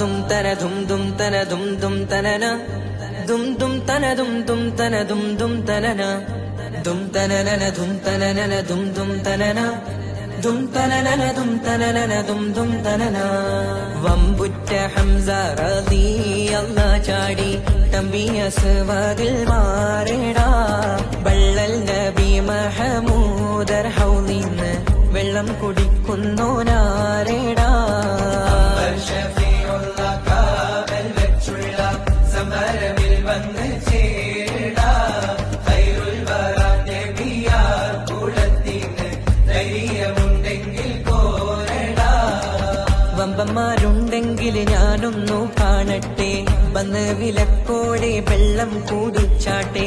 തന ദും ദും തന ദും ദും തനന. ദും ദും തന ദും ദും തന ദും ദും തനന. ദും തനനന ദും തനനന ദും ദും തനന. ദും തനനന ദും തനനന ദും ദും തനന. വമ്പുറ്റ ഹംസ റളി അല്ലാ ചാടി. തമ്പിയസ് വതിൽ മാറിടാ. വള്ളൽ നബി മഹമൂദർ ഹൗലിന്ന് വെള്ളം കുടിക്കുന്നോനാരേടാ. വമ്പന്മാരുണ്ടെങ്കിൽ ഞാനൊന്നു കാണട്ടെ. വന്ന് വിലക്കോടെ വെള്ളം കൂടിച്ചാട്ടെ